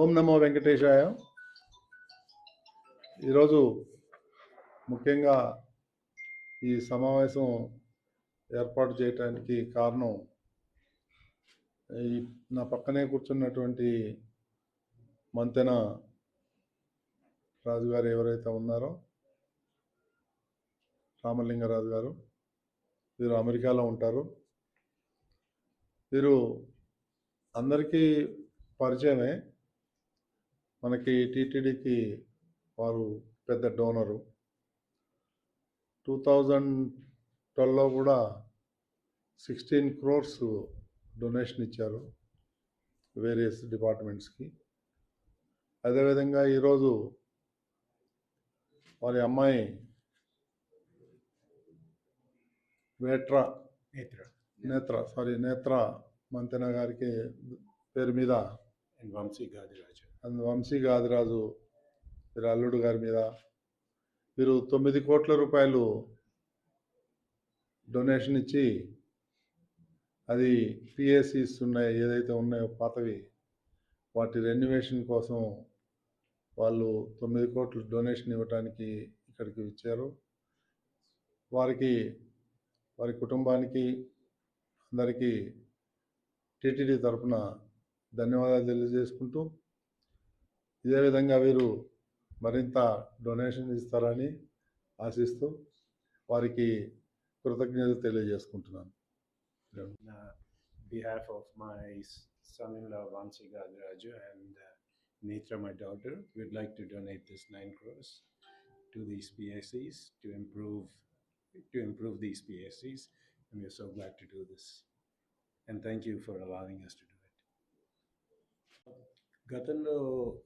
ఓం నమో వెంకటేశాయ. ఈరోజు ముఖ్యంగా ఈ సమావేశం ఏర్పాటు చేయటానికి కారణం ఈ నా పక్కనే కూర్చున్నటువంటి మంతెన రాజు గారు ఎవరైతే ఉన్నారో రామలింగరాజు గారు వీరు అమెరికాలో ఉంటారు. వీరు అందరికీ పరిచయమే. మనకి టీటీడీకి వారు పెద్ద డోనరు. టూ థౌజండ్ ట్వెల్వ్లో కూడా సిక్స్టీన్ క్రోర్స్ డొనేషన్ ఇచ్చారు వేరియస్ డిపార్ట్మెంట్స్కి. అదేవిధంగా ఈరోజు వారి అమ్మాయి వేట్రా నేత్ర. నేత్ర సారీ నేత్ర మంతెన గారికి పేరు మీద వంశీ గాదిరాజు. అందు వంశీ గాదిరాజు వీరు అల్లుడు గారి మీద వీరు తొమ్మిది కోట్ల రూపాయలు డొనేషన్ ఇచ్చి అది పిఎస్సిస్ ఉన్నాయి ఏదైతే ఉన్నాయో పాతవి వాటి రెన్యువేషన్ కోసం వాళ్ళు తొమ్మిది కోట్లు డొనేషన్ ఇవ్వటానికి ఇక్కడికి ఇచ్చారు వారికి వారి కుటుంబానికి అందరికీ టీటీడీ తరఫున ధన్యవాదాలు తెలియజేసుకుంటూ ఇదే విధంగా వీరు మరింత డొనేషన్ ఇస్తారని ఆశిస్తూ వారికి కృతజ్ఞతలు తెలియజేసుకుంటున్నాను on uh, behalf of my s- son-in-law Vansi Gadiraju and uh, Netra, my daughter, we'd like to donate this nine crores to these PSCs to improve to improve these PSCs, and we're so glad to do this. And thank you for allowing us to do it. గతంలో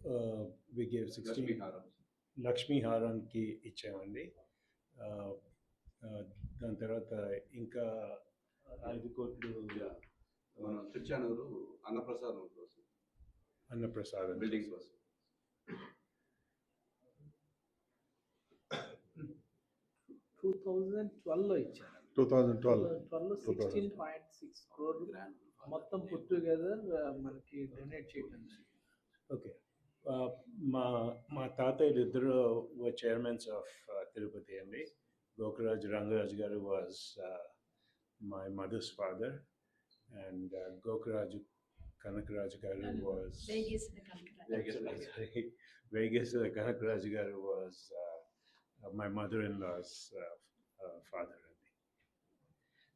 uh, we gave 16 Lakshmi హారానికి ఇచ్చామండి. దాని తర్వాత ఇంకా ఐదు కోట్లు మన తిరుచానూరు అన్నప్రసాదం కోసం. అన్నప్రసాదం బిల్డింగ్ కోసం. టూ థౌజండ్ ట్వెల్వ్లో ఇచ్చారు. Two thousand twelve twelve sixteen point six crore మొత్తం పుట్ టుగెదర్ మనకి డొనేట్ చేయడం జరిగింది. ఓకే ఆ, మా మా తాతయ్యలు ఇద్దరు చైర్మన్స్ ఆఫ్ తిరుపతి అండి గోకరాజ్ రంగరాజ్ గారు was my mother's father and Gokaraju Kanakaraju గారు was Vegas the Kankara. Vegas Kanakraj garu was uh, uh, my mother-in-law's uh, uh, father.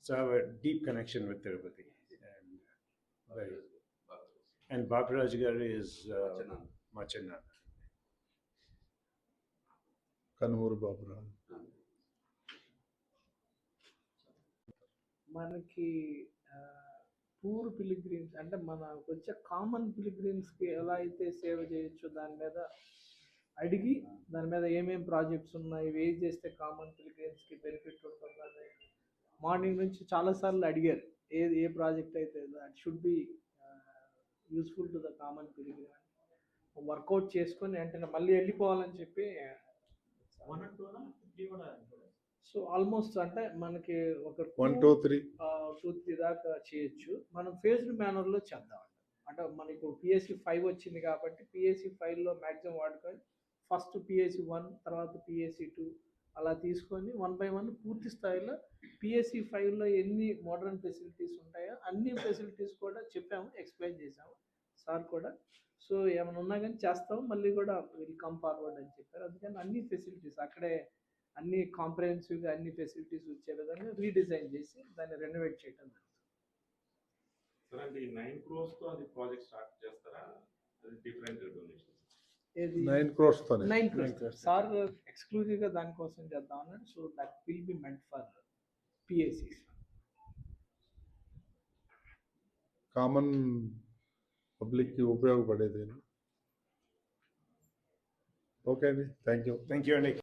So I have a and Baparaj garu is uh, Machanana. Kanumuru Baburao మనకి poor pilgrims అంటే మనకు వచ్చే common పిలిగ్రిమ్స్కి ఎలా అయితే సేవ చేయొచ్చో దాని మీద అడిగి దాని మీద ఏమేం ప్రాజెక్ట్స్ ఉన్నాయి వేజ్ చేస్తే కామన్ పిలిగ్రిమ్స్కి బెనిఫిట్ ఉంటుందని మార్నింగ్ నుంచి చాలాసార్లు అడిగారు. ఏ ఏ ప్రాజెక్ట్ అయితే that should be useful to the common pilgrim work out చేసుకొని వెంటనే మళ్ళీ వెళ్ళిపోవాలని చెప్పి సో ఆల్మోస్ట్ అంటే మనకి ఒక one two three two three దాకా చేయొచ్చు. మనం ఫేజ్డ్ మేనర్లో చేద్దాం అంటే మనకు పిఎస్సి ఫైవ్ వచ్చింది కాబట్టి పిఎస్సి ఫైవ్లో మ్యాక్సిమం వాడుకొని ఫస్ట్ పిఎస్సి వన్ తర్వాత పిఎస్సి టూ అలా తీసుకొని వన్ బై వన్ పూర్తి స్థాయిలో పిఎస్సి ఫైవ్లో ఎన్ని మోడర్న్ ఫెసిలిటీస్ ఉంటాయో అన్ని ఫెసిలిటీస్ కూడా చెప్పాము ఎక్స్ప్లెయిన్ చేసాము సార్ కూడా. సో ఏమైనా ఉన్నా కానీ చేస్తాము మళ్ళీ కూడా విల్ కమ్ ఫార్వర్డ్ అని చెప్పారు. అందుకని అన్ని ఫెసిలిటీస్ అక్కడే అన్ని కాంప్రహెన్సివ్గా అన్ని ఫెసిలిటీస్ వచ్చే విధంగా రీడిజైన్ చేసి దాన్ని రెనోవేట్ చేయడం జరుగుతుంది. సార్ అంటే ఈ నైన్ క్రోస్తో అది ప్రాజెక్ట్ స్టార్ట్ చేస్తారా? డిఫరెంట్ డొనేషన్స్ నైన్ క్రోర్స్తోనే నైన్ క్రోర్స్. సార్ ఎక్స్క్లూజివ్గా దానికోసం చేద్దాం అన్నాడు. So that will be meant for PSC common పబ్లిక్కి ఉపయోగపడేది ఓకే అండి. Thank you Thank you, Nick.